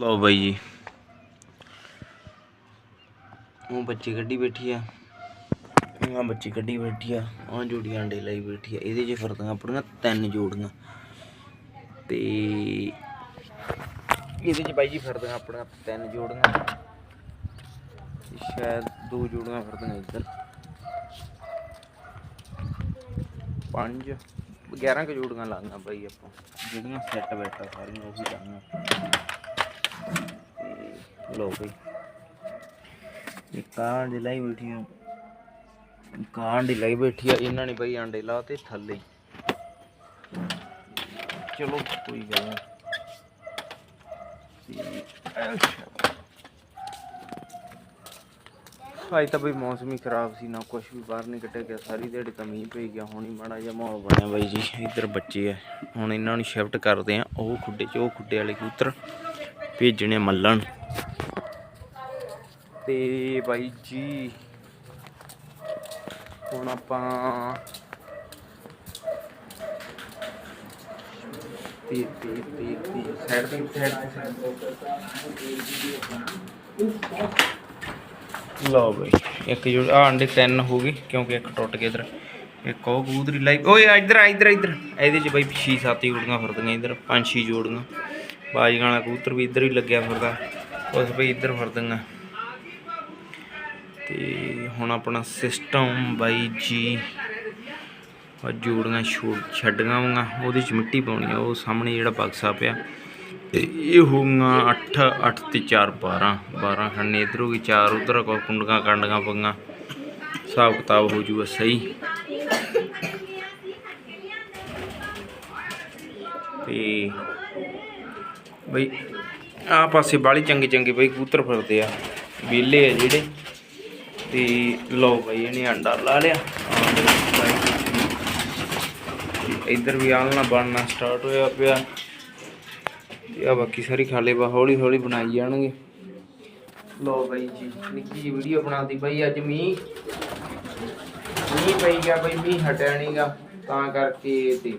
ਲਓ ਬਾਈ ਜੀ। ਉਹ ਬੱਚੀ ਕੱਢੀ ਬੈਠੀ ਆ। ਆ ਬੱਚੀ ਕੱਢੀ ਬੈਠੀ ਆ। ਆ ਜੋੜੀ ਅੰਡੇ ਲਈ ਬੈਠੀ ਆ। ਇਹਦੇ 'ਚ ਫਿਰਦੀਆਂ ਆਪਣੀਆਂ ਤਿੰਨ ਜੋੜੀਆਂ। ਤੇ ਇਹਦੇ 'ਚ ਬਾਈ ਜੀ ਫਿਰਦੀਆਂ ਆਪਣੀਆਂ ਤਿੰਨ ਜੋੜੀਆਂ। ਸ਼ਾਇਦ ਦੋ ਜੋੜੀਆਂ ਫਿਰਦੀਆਂ ਇੱਧਰ। ਪੰਜ 11 ਕੁ ਜੋੜੀਆਂ ਲਾਂਗਾ ਬਾਈ ਆਪਾਂ। ਜਿਹੜੀਆਂ ਸੈੱਟ ਬੈਠਾ ਸਾਰੀਆਂ ਉਹ ਵੀ ਲਾਂਗਾ ਲੋ ਬਈ। ਇਹ ਕਾਂ ਦੀ ਲਾਈ ਬੈਠੀ ਆ। ਕਾਂ ਦੀ ਲਾਈ ਬੈਠੀ ਆ, ਇਹਨਾਂ ਨੇ ਬਈ ਆਂਡੇ ਲਾ ਤੇ ਥੱਲੇ। ਚਲੋ, ਕੋਈ ਗੱਲ ਨਹੀਂ। ਅੱਜ ਤਾਂ ਬਈ ਮੌਸਮ ਹੀ ਖਰਾਬ ਸੀ, ਨਾ ਕੁਝ ਵੀ, ਬਾਹਰ ਨਹੀਂ ਕੱਢਿਆ ਗਿਆ, ਸਾਰੀ ਦਿਹਾੜੀ ਤਾਂ ਮੀਂਹ ਪਈ ਗਿਆ, ਹੁਣ ਹੀ ਮਾੜਾ ਜਿਹਾ ਮਾਹੌਲ ਬਣਿਆ ਬਾਈ ਜੀ, ਇੱਧਰ ਬੱਚੇ ਆ। ਹੁਣ ਇਹਨਾਂ ਨੂੰ ਸ਼ਿਫਟ ਕਰਦੇ ਆ, ਉਹ ਖੁੱਡੇ 'ਚ, ਉਹ ਖੁੱਡੇ ਵਾਲੇ ਕਬੂਤਰ ਭੇਜਣੇ ਮੱਲਣ। ਤੇ ਬਾਈ ਜੀ, ਹੁਣ ਆਪਾਂ ਤੇ ਤੇ ਤੇ ਤੇ ਸਾਈਡ ਤੇ ਸਾਈਡ ਤੇ ਲਓ ਬਈ, ਇੱਕ ਜੋੜ ਆ ਅੰਡੇ ਤਿੰਨ ਹੋ ਗਏ, ਕਿਉਂਕਿ ਇੱਕ ਟੁੱਟ ਗਿਆ ਇਧਰ। ਇੱਕ ਉਹ ਕਬੂਤਰੀ ਲਾਈ ਓਏ ਇਧਰ ਆ, ਇਧਰ ਇਧਰ। ਇਹਦੇ ਚ ਬਈ 6 7 ਜੋੜੀਆਂ ਫਿਰਦੀਆਂ ਇਧਰ 5 6 ਜੋੜੀਆਂ। ਬਾਜੀਆਂ ਵਾਲਾ ਕਬੂਤਰ ਵੀ ਇਧਰ ਹੀ ਲੱਗਿਆ ਫਿਰਦਾ। ਉਸ ਬਈ ਇਧਰ ਫਿਰਦੀਆਂ। ਤੇ ਹੁਣ ਆਪਣਾ ਸਿਸਟਮ ਬਾਈ ਜੀ ਆ ਜੋੜੀਆਂ ਛੋੜ ਛੱਡੀਆਂ ਵਾਂ, ਉਹਦੇ ਚ ਮਿੱਟੀ ਪਾਉਣੀ ਆ, ਉਹ ਸਾਹਮਣੇ ਜਿਹੜਾ ਬਕਸਾ ਪਿਆ। ਤੇ ਇਹ ਹੋਊਗਾ 8 8 ਤੇ 4 12 12 ਖੰਨੇ ਇਧਰ ਵੀ ਗਈ 4 ਉਧਰ ਕੋ ਕੁੰਡੀਆਂ, ਕੰਡੀਆਂ ਪਈਆਂ। ਹਿਸਾਬ ਕਿਤਾਬ ਹੋ ਜੂਗਾ ਸਹੀ। ਤੇ ਬਈ ਆ ਪਾਸੇ ਬਾਲੀ ਚੰਗੇ ਚੰਗੇ ਬਈ ਕਬੂਤਰ ਫਿਰਦੇ ਆ। ਵਿਹਲੇ ਆ ਜਿਹੜੇ। ਤੇ ਲਓ ਬਈ ਇਹਨੇ ਅੰਡਾ ਲਾ ਲਿਆ। ਇੱਧਰ ਵੀ ਆਲਣਾ ਬਣਨਾ ਸਟਾਰਟ ਹੋਇਆ ਪਿਆ। ਤੇ ਆ ਬਾਕੀ ਸਾਰੀ ਖਾਲੇ ਬਾ ਹੌਲੀ ਹੌਲੀ ਬਣਾਈ ਜਾਣਗੇ। ਲਓ ਬਾਈ ਜੀ, ਨਿੱਕੀ ਜਿਹੀ ਵੀਡੀਓ ਬਣਾਤੀ ਬਈ ਅੱਜ ਮੀਂਹ। ਮੀਂਹ ਪਈ ਗਿਆ ਬਈ, ਮੀਂਹ ਹਟਿਆ ਨਹੀਂਗਾ ਤਾਂ ਕਰਕੇ ਤੇ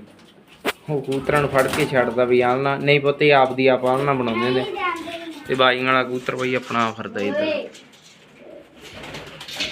ਉਹ ਕੂਤਰਾਂ ਨੂੰ ਫੜ ਕੇ ਛੱਡਦਾ ਵੀ ਆਲਣਾ। ਨਹੀਂ ਪੁੱਤ ਆਪਦੀ ਆਪ ਆਲਣਾ ਬਣਾਉਂਦੇ ਨੇ ਤੇ ਬਾਈਆਂ ਵਾਲਾ ਕੂਤਰ ਬਈ ਆਪਣਾ ਫਿਰਦਾ ਇੱਧਰ।